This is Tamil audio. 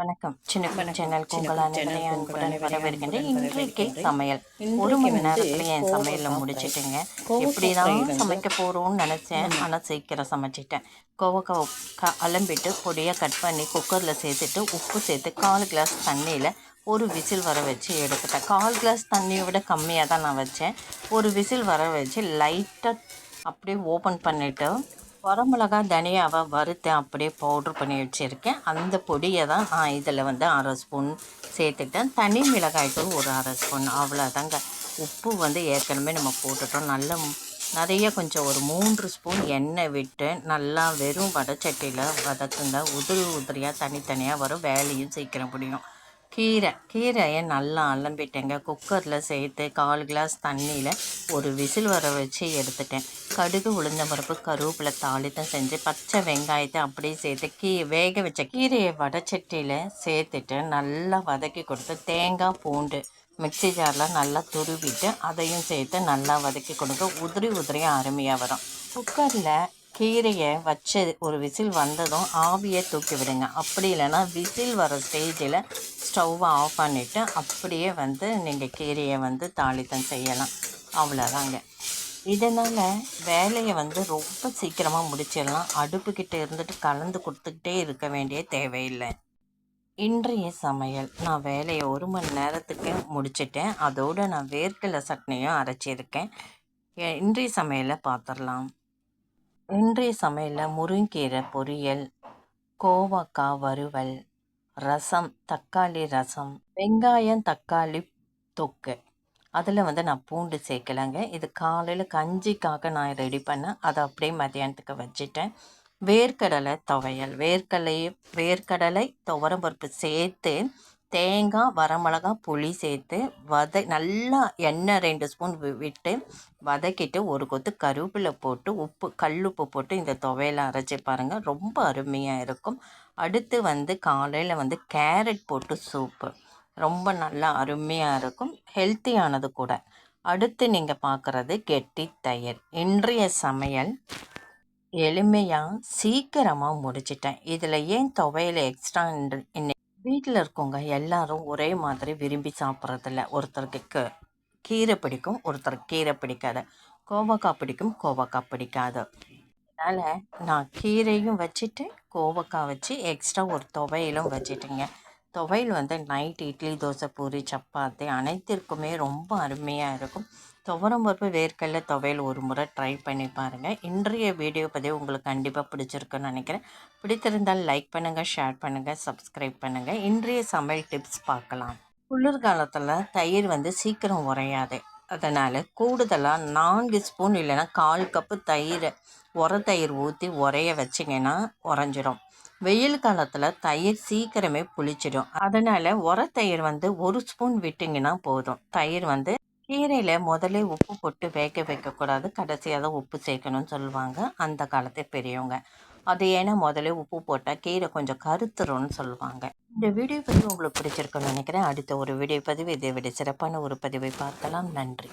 வணக்கம் சின்ன வணக்கம். சேனல் சின்ன உங்கள் அனைவரையும் அன்புடன் வரவேற்கின்றேன் இன்றைக்கு. சமையல் ஒரு மணி நேரத்துல என் கோவக்காய் சமையலை ஃப்ரை. முடிச்சிட்டுங்க கோவக்காய் எப்படி ஃப்ரை தான் வந்து சமைக்க போகிறோம்னு நினச்சேன் ஆனால் சீக்கிரம் சமைச்சிட்டேன் கோவக்காய் க அலம்பிட்டு பொடியாக கட் பண்ணி குக்கரில் சேர்த்துட்டு உப்பு சேர்த்து கால் கிளாஸ் தண்ணியில் ஒரு விசில் வர வச்சு எடுத்துட்டேன் கால் கிளாஸ் தண்ணியை விட கம்மியாக தான் நான் வச்சேன் ஒரு விசில் வர வச்சு லைட்டாக அப்படியே ஓப்பன் பண்ணிவிட்டு வரமிளகா தனியாவை வறுத்து அப்படியே பவுட்ரு பண்ணி வச்சுருக்கேன். அந்த பொடியை தான் நான் இதில் வந்து அரை ஸ்பூன் சேர்த்துக்கிட்டேன். தனி மிளகாய் ஒரு அரை ஸ்பூன் அவ்வளோதாங்க. உப்பு வந்து ஏற்கனவே நம்ம போட்டுட்டோம். நல்ல நிறைய கொஞ்சம் ஒரு மூன்று ஸ்பூன் எண்ணெய் விட்டு நல்லா வெறும் வடச்சட்டியில் வதக்குங்க. உதிரி உதிரியாக தனித்தனியாக வரும். வேலையும் சீக்கிரம் முடியும். கீரை கீரையை நல்லா அலம்பிட்டேங்க. குக்கரில் சேர்த்து கால் கிளாஸ் தண்ணியில் ஒரு விசில் வர வச்சு எடுத்துட்டேன். கடுகு உளுந்தம்பருப்பு கருவேப்பிலை தாளித்தம் செஞ்சு பச்சை வெங்காயத்தை அப்படியே சேர்த்து கீ வேக வச்ச கீரையை வடச்சட்டியில் சேர்த்துட்டு நல்லா வதக்கி கொடுத்து தேங்காய் பூண்டு மிக்ஸி ஜாரில் நல்லா துருவிட்டு அதையும் சேர்த்து நல்லா வதக்கி கொடுக்க உதிரி உதிரியாக அருமையாக வரும். குக்கரில் கீரையை வச்சு ஒரு விசில் வந்ததும் ஆவியை தூக்கி விடுங்க. அப்படி இல்லைன்னா விசில் வர ஸ்டேஜில் ஸ்டவ்வை ஆஃப் பண்ணிவிட்டு அப்படியே வந்து நீங்கள் கீரையை வந்து தாளித்தம் செய்யலாம். அவ்வளோதாங்க இதனால் வேலையை வந்து ரொம்ப சீக்கிரமாக முடிச்சிடலாம். அடுப்புக்கிட்ட இருந்துட்டு கலந்து கொடுத்துக்கிட்டே இருக்க வேண்டிய தேவையில்லை. இன்றைய சமையல். நான் வேலையை ஒரு மணி நேரத்துக்கு முடிச்சிட்டேன். அதோடு நான் வேர்க்கடலை சட்னியும் அரைச்சிருக்கேன். இன்றைய சமையலை பார்த்துடலாம். இன்றைய சமையலில் முருங்கீரை பொரியல் கோவக்காய் வறுவல் ரசம் தக்காளி ரசம் வெங்காயம் தக்காளி தொக்கு. அதில் வந்து நான் பூண்டு சேர்க்கலைங்க. இது காலையில் கஞ்சிக்காக நான் ரெடி பண்ணேன் அதை அப்படியே மதியானத்துக்கு வச்சுட்டேன். வேர்க்கடலை துவையல். வேர்க்கடலை வேர்க்கடலை துவரம்பருப்பு சேர்த்து தேங்காய் வரமிளகா புளி சேர்த்து வத நல்லா எண்ணெய் ரெண்டு ஸ்பூன் வி- விட்டு வதக்கிட்டு ஒரு கொத்து கருவேப்பிலை போட்டு உப்பு கல் உப்பு போட்டு இந்த துவையலை அரைச்சி பாருங்கள் ரொம்ப அருமையாக இருக்கும். அடுத்து வந்து காலையில் வந்து கேரட் போட்டு சூப்பு. ரொம்ப நல்லா அருமையாக இருக்கும். ஹெல்த்தியானது கூட. அடுத்து நீங்கள் பார்க்குறது கெட்டி தயிர். இன்றைய சமையல் எளிமையாக சீக்கிரமாக முடிச்சிட்டேன். இதில் ஏன் துவையில் எக்ஸ்ட்ரா இன்னைக்கு வீட்டில் இருக்கவங்க எல்லாரும் ஒரே மாதிரி விரும்பி சாப்பிட்றதில்ல. ஒருத்தருக்கு கீரை பிடிக்கும் ஒருத்தருக்கு கீரை பிடிக்காது. கோவக்காய் பிடிக்கும் கோவக்காய் பிடிக்காது. அதனால் நான் கீரையும் வச்சுட்டு கோவக்காய் வச்சு எக்ஸ்ட்ரா ஒரு துவையலும் வச்சுட்டேங்க. துவையல் வந்து நைட் இட்லி தோசை பூரி சப்பாத்தி அனைத்திற்குமே ரொம்ப அருமையாக இருக்கும். துவரம் பருப்பு வேர்க்கடல துவையல் ஒரு முறை ட்ரை பண்ணி பாருங்கள் இன்றைய வீடியோ பதிவு உங்களுக்கு கண்டிப்பாக பிடிச்சிருக்குன்னு நினைக்கிறேன். பிடித்திருந்தால் லைக் பண்ணுங்கள் ஷேர் பண்ணுங்கள் சப்ஸ்கிரைப் பண்ணுங்கள் இன்றைய சமையல் டிப்ஸ் பார்க்கலாம். குளிர்காலத்தில் தயிர் வந்து சீக்கிரம் உறையாது. அதனால் கூடுதலாக நான்கு ஸ்பூன் இல்லைன்னா கால் கப்பு தயிர் உர தயிர் ஊற்றி உரைய வச்சிங்கன்னா உறைஞ்சிரும். வெயில் காலத்தில் தயிர் சீக்கிரமே புளிச்சிடும். அதனால் உர தயிர் வந்து ஒரு ஸ்பூன் விட்டிங்கன்னா போதும். தயிர் வந்து கீரையில் முதல்ல உப்பு போட்டு வேக வைக்கக்கூடாது கடைசியாக தான் உப்பு சேர்க்கணும்னு சொல்லுவாங்க. அந்த காலத்து பெரியவங்க. அது ஏன்னா முதல்ல உப்பு போட்டால் கீரை கொஞ்சம் கருத்துரும்னு சொல்லுவாங்க. இந்த வீடியோ பதிவு உங்களுக்கு பிடிச்சிருக்குன்னு நினைக்கிறேன். அடுத்த ஒரு வீடியோ பதிவு இதை விட சிறப்பான ஒரு பதிவை பார்க்கலாம். நன்றி.